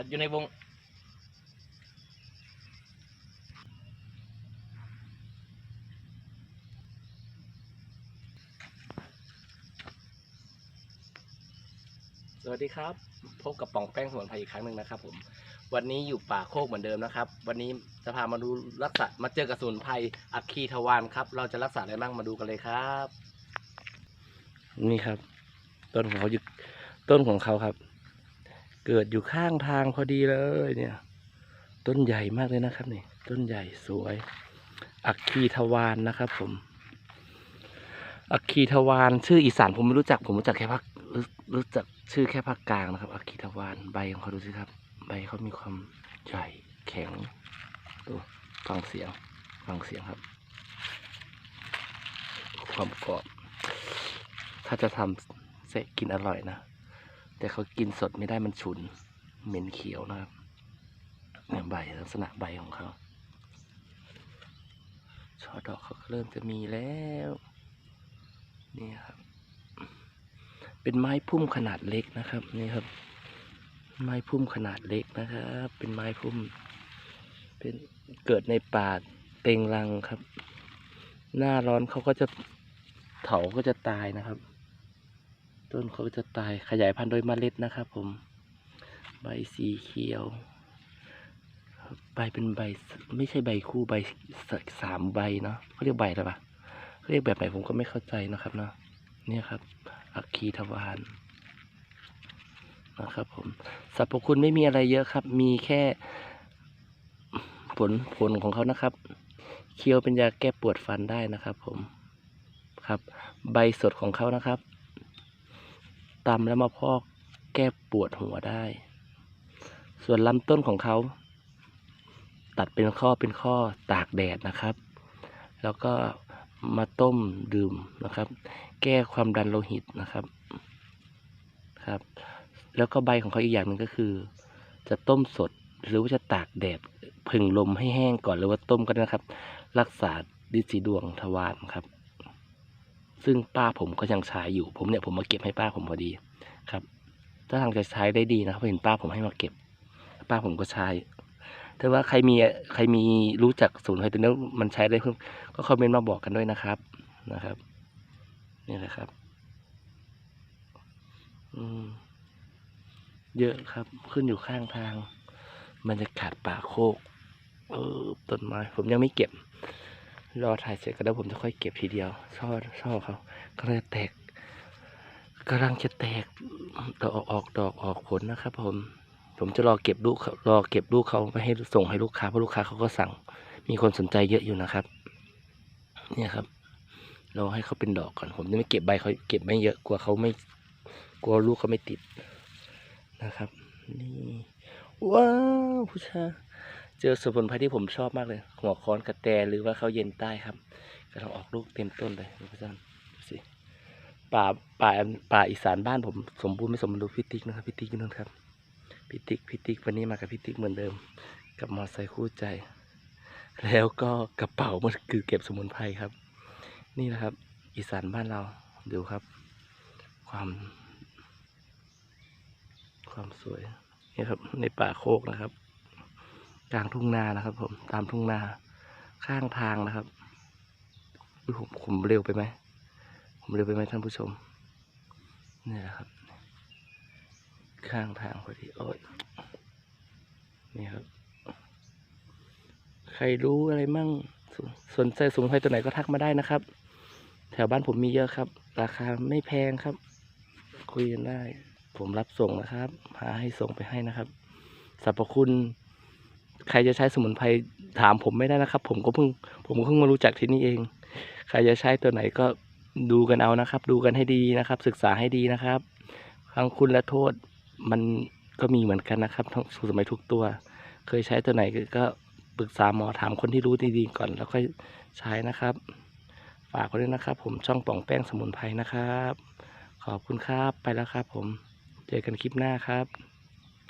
จัดอยู่ในวงสวัสดีครับ พบกับป่องแป้งสมุนไพรอีกครั้งหนึ่งนะครับผมวันนี้อยู่ป่าโคกเหมือนเดิมนะครับ วันนี้จะพามาดูรักษามาเจอกับสมุนไพรอัคคีทวารครับ เราจะรักษาอะไรบ้างมาดูกันเลยครับ นี่ครับ ต้นของเขาอยู่ต้นของเขาครับ เกิดอยู่ข้างทางพอดีเลยเนี่ย ต้นใหญ่มากเลยนะครับนี่ ต้นใหญ่สวย อัคคีทวารนะครับผม อัคคีทวารชื่ออีสานผมไม่รู้จัก ผมรู้จักแค่ภาครู้รู้จักชื่อแค่ภาคกลางนะครับ อัคคีทวารใบของเขาดูสิครับ ใบเขามีความใหญ่แข็งดูฟังเสียงฟังเสียงครับ ความกรอบถ้าจะทำเสะกินอร่อยนะ แต่เขากินสดไม่ได้มันฉุน เหม็นเขียวนะครับเนี่ยใบลักษณะใบของเขาช่อดอกเขาก็เริ่มจะมีแล้ว นี่ครับ เป็นไม้พุ่มขนาดเล็กนะครับ นี่ครับ ไม้พุ่มขนาดเล็กนะครับ เป็นไม้พุ่ม เป็นเกิดในป่าเต็งรังครับ หน้าร้อนเขาก็จะเถาก็จะตายนะครับ ต้นเขาก็จะตายขยายพันธุ์โดยเมล็ดนะครับผม ใบสีเขียว ใบเป็นใบไม่ใช่ใบคู่ใบสามใบเนาะเขาเรียกใบอะไรปะเขาเรียกแบบไหนผมก็ไม่เข้าใจนะครับเนาะเนี่ยครับ อัคคีทวารนะครับผมสรรพคุณไม่มีอะไรเยอะครับ มีแค่ผลผลของเขานะครับ เคี้ยวเป็นยาแก้ปวดฟันได้นะครับ ผมครับ ใบสดของเขานะครับ ตำแล้วมาพอกแก้ปวดหัวได้ ส่วนลำต้นของเขา ตัดเป็นข้อเป็นข้อตากแดดนะครับ แล้วก็มาต้มดื่มนะครับ แก้ความดันโลหิตนะครับครับ แล้วก็ใบของเขาอีกอย่างหนึ่งก็คือ จะต้มสดหรือว่าจะตากแดดผึ่งลมให้แห้งก่อนหรือว่าต้มก็ได้นะครับ รักษาดิสีดวงทวารครับ ซึ่งป้าผมก็ยังใช้อยู่ ผมเนี่ยผมมาเก็บให้ป้าผมพอดีครับถ้าทางจะใช้ได้ดีนะครับเห็นป้าผมให้มาเก็บ ป้าผมก็ใช้ถ้าว่าใครมีใครมีรู้จักศูนย์ไฮตัวนี้มันใช้ได้เพิ่มก็คอมเมนต์มาบอกกันด้วยนะครับนะครับ นี่แหละครับ อืมเยอะครับ ขึ้นอยู่ข้างทางบรรยากาศป่าโคก เออต้นไม้ผมยังไม่เก็บ รอถ่ายเสร็จก็แล้วผมจะค่อยเก็บทีเดียวช่อช่อเขาก็เลยแตกกำลังจะแตกดอกออกดอกออกผลนะครับ ผม ผมจะรอเก็บลูกรอเก็บลูกเขาไปให้ส่งให้ลูกค้าเพราะลูกค้าเขาก็สั่ง มีคนสนใจเยอะอยู่นะครับ เนี่ยครับรอให้เขาเป็นดอกก่อนผมจะไม่เก็บใบเขาเก็บไม่เยอะกลัวเขาไม่กลัวลูกเขาไม่ติดนะครับ นี่ว้าวผู้ชาย เจอสมุนไพรที่ผมชอบมากเลย หัวค้อนกระแตหรือว่าเขาวเย็นใต้ครับกำลังออกลูกเต็มต้นเลยดูพี่จันดูสิป่าป่าป่าอีสานบ้านผมสมบูรณ์ไม่สมบูรณ์ดูพิติกนะครับพิติกอยู่นั่นครับพิติกพิติกวันนี้มากับพิติกเหมือนเดิม กับมอไซค์คู่ใจ แล้วก็กระเป๋ามันคือเก็บสมุนไพรครับ นี่นะครับ อีสานบ้านเราดูครับ ความ ความสวยนี่ครับในป่าโคกนะครับ กลางทุ่งนานะครับ ผมตามทุ่งนาข้างทางนะครับอุ๊ยผมผมเร็วไปไหมผมเร็วไปไหมท่านผู้ชมนี่แหละครับ ข้างทางพอดีโอ้ยนี่ครับ ใครรู้อะไรมั่งสสนใจสมุนไพรตัวไหนก็ทักมาได้นะครับ แถวบ้านผมมีเยอะครับ ราคาไม่แพงครับ คุยกันได้ ผมรับส่งนะครับ หาให้ส่งไปให้นะครับสรรพคุณ ใครจะใช้สมุนไพรถามผมไม่ได้นะครับ ผมก็เพิ่งผมก็เพิ่งมารู้จักที่นี่เอง ใครจะใช้ตัวไหนก็ดูกันเอานะครับ ดูกันให้ดีนะครับ ศึกษาให้ดีนะครับทั้งคุณและโทษมันก็มีเหมือนกันนะครับ ทั้งสมัยทุกตัว เคยใช้ตัวไหนก็ปรึกษาหมอถามคนที่รู้ดีๆก่อนแล้วค่อยใช้นะครับ ฝากไว้ด้วยนะครับ ผมช่องป่องแป้งสมุนไพรนะครับ ขอบคุณครับไปแล้วครับ ผมเจอกันคลิปหน้าครับ